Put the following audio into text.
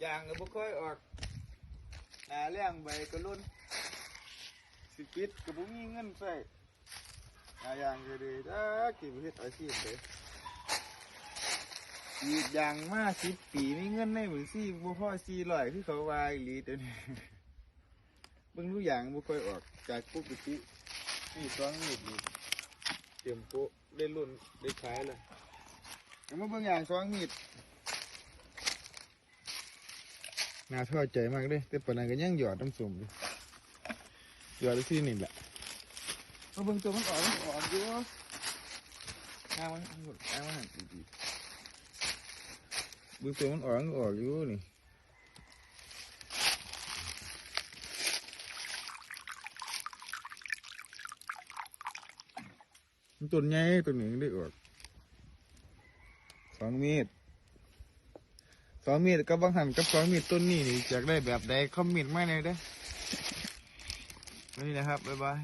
อย่างเก็บ่ค่อยออกหาเลี้ยงใบกระลุนสิปิดก็บ่มีเงินใส่หาอย่างก็ดีด้ากี่บ่เฮ็ดอาชีพเด้อีกอย่างมาสิปีมีเงินไม่เหมือนซี่บ่พ่อซี่ร้อยพี่เขาวายลีเดี๋นี้เบิ่งรู้อย่างบ่ค่อยออกจากปกตินี่ต้องนิดนี่ เตรียมโปะได้รุ่นได้ขายเลยเอามาเบิ่งยางสองมีดน่าท้อใจมากเลยแต่ปานนั้นก็ยังหยอดน้ำส้มอยู่หยอดได้ที่นี่แหละเอาเบิ่งตัวมันออกมันออกอยู่น้ามันหมดน้ามันหันดีๆเบิ่งตัวมันออกมันออกอยู่นี่ มันต้นใหญ่ตัวหนึ่งได้ออกสองเมตรสองมีดกับบางหันกับสองมีดต้นนี้นี่อยากได้แบบใดคอมเมนต์มาหน่อยเด้อนี่นะครับบ๊ายบาย